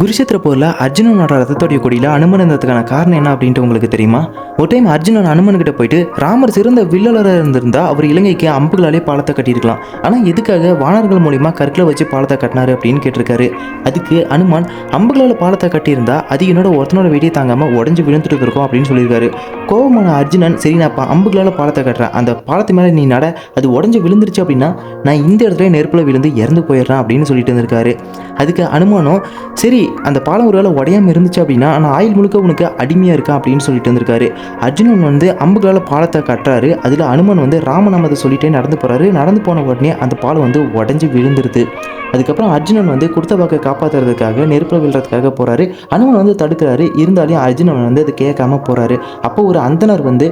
குருஷேத்திர போரில் அர்ஜுனனோட ரத்தத்துடைய கொடியில் அனுமன் இருந்ததுக்கான காரணம் என்ன அப்படின்ட்டு உங்களுக்கு தெரியுமா? ஒரு டைம் அர்ஜுனன் அனுமன்கிட்ட போயிட்டு ராமர் சிறந்த வில்லலராக இருந்திருந்தா அவர் இலங்கைக்கு அம்புகளாலே பாலத்தை கட்டியிருக்கலாம். ஆனால் எதுக்காக வானர்கள் மூலிமா கற்களை வச்சு பாலத்தை கட்டினாரு அப்படின்னு கேட்டிருக்காரு. அதுக்கு அனுமான் அம்புகளால் பாலத்தை கட்டியிருந்தா அது என்னோட ஒருத்தனோட வெடியை தாங்காமல் உடஞ்சி விழுந்துட்டு இருக்கும் அப்படின்னு சொல்லியிருக்காரு. கோபமான அர்ஜுனன் சரி நான் இப்போ அம்புகளால் பாலத்தை கட்டுறேன். அந்த பாலத்து மேலே நீ நட. அது உடஞ்சி விழுந்துருச்சு அப்படின்னா நான் இந்த இடத்துல நெருப்பில் விழுந்து இறந்து போயிடுறேன் அப்படின்னு சொல்லிட்டு இருந்திருக்காரு. அதுக்கு அனுமானம் சரி அந்த பாலம் ஒருவேளை உடையாமல் இருந்துச்சு அப்படின்னா நான் ஆயில் முழுக்க உனக்கு அடிமையாக இருக்கா? அப்படின்னு சொல்லிட்டு இருந்திருக்காரு. அர்ஜுனன் வந்து அம்புகளால் பாலத்தை கட்டுறாரு. அதில் அனுமன் வந்து ராமநாமத்தை சொல்லிட்டே நடந்து போகிறாரு நடந்து போன உடனே அந்த பாலம் வந்து உடஞ்சி விழுந்துருது. அதுக்கப்புறம் அர்ஜுனன் வந்து கொடுத்த வாக்கை காப்பாற்றுறதுக்காக நெருப்பில் விழுறதுக்காக போகிறாரு அனுமன் வந்து தடுக்கிறாரு. இருந்தாலும் அர்ஜுனன் வந்து அது கேட்காம போகிறாரு அப்போ ஒரு அந்தனர் வந்து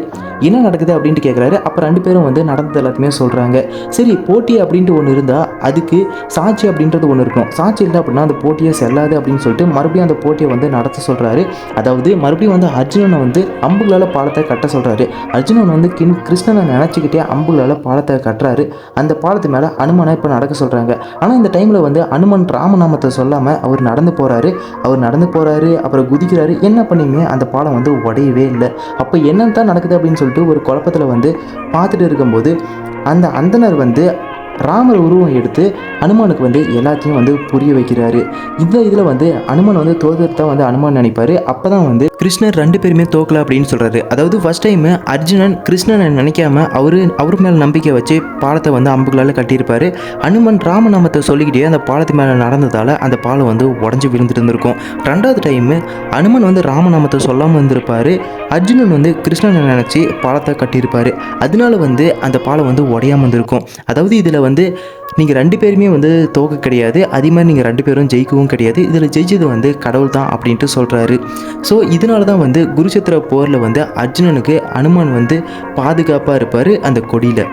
என்ன நடக்குது? அப்படின்ட்டு கேட்குறாரு அப்போ ரெண்டு பேரும் வந்து நடந்தது எல்லாத்தையுமே சொல்கிறாங்க சரி போட்டி அப்படின்ட்டு ஒன்று இருந்தால் அதுக்கு சாட்சி அப்படின்றது ஒன்று இருக்கும் சாட்சி இல்லை அப்படின்னா அந்த போட்டியை செல்லாது அப்படின்னு சொல்லிட்டு மறுபடியும் அந்த போட்டியை வந்து நடத்த சொல்கிறாரு அதாவது மறுபடியும் வந்து அர்ஜுனனை வந்து அம்புகளால் பாலத்தை கட்ட சொல்கிறாரு அர்ஜுனன் வந்து கின் கிருஷ்ணனை நினச்சிக்கிட்டே அம்புகளால் பாலத்தை கட்டுறாரு. அந்த பாலத்து மேலே அனுமானம் இப்போ நடக்க சொல்கிறாங்க ஆனால் இந்த டைமில் வந்து அனுமன் ராமநாமத்தை சொல்லாமல் அவர் நடந்து போகிறாரு அவர் நடந்து போகிறாரு அப்புறம் குதிக்கிறாரு. என்ன பண்ணியுமே அந்த பாலம் வந்து உடையவே இல்லை. அப்போ என்னன்னு தான் நடக்குது அப்படின்னு சொல்லிட்டு ஒரு குழப்பத்தில் வந்து பார்த்துட்டு இருக்கும்போது அந்த அந்தனர் வந்து ராமர் உருவம் எடுத்து அனுமானுக்கு வந்து எல்லாத்தையும் வந்து புரிய வைக்கிறாரு. இந்த இதில் வந்து அனுமன் வந்து தோதுறதா வந்து அனுமான் நினைப்பாரு. அப்போ தான் வந்து கிருஷ்ணர் ரெண்டு பேருமே தோக்கல அப்படின்னு சொல்கிறாரு அதாவது ஃபர்ஸ்ட் டைம் அர்ஜுனன் கிருஷ்ணனை நினைக்காம அவரு அவர் மேலே நம்பிக்கை வச்சு பாலத்தை வந்து அம்புகளால் கட்டியிருப்பாரு. அனுமன் ராமநாமத்தை சொல்லிக்கிட்டே அந்த பாலத்து மேலே நடந்ததால் அந்த பாலம் வந்து உடஞ்சி விழுந்துட்டு இருந்திருக்கும் ரெண்டாவது டைமு அனுமன் வந்து ராமநாமத்தை சொல்லாமல் இருந்திருப்பார். அர்ஜுனன் வந்து கிருஷ்ணனை நினச்சி பாலத்தை கட்டியிருப்பார். அதனால வந்து அந்த பாலம் வந்து உடையாமல் வந்திருக்கும் அதாவது இதில் இதில் வந்து நீங்கள் ரெண்டு பேருமே வந்து தோக்க கிடையாது. அதே மாதிரி நீங்கள் ரெண்டு பேரும் ஜெயிக்கவும் கிடையாது. இதில் ஜெயிச்சது வந்து கடவுள் தான் அப்படின்ட்டு சொல்கிறாரு ஸோ இதனால தான் வந்து குருச்சத்திர போரில் வந்து அர்ஜுனனுக்கு அனுமான் வந்து பாதுகாப்பாக இருப்பார் அந்த கொடியில்.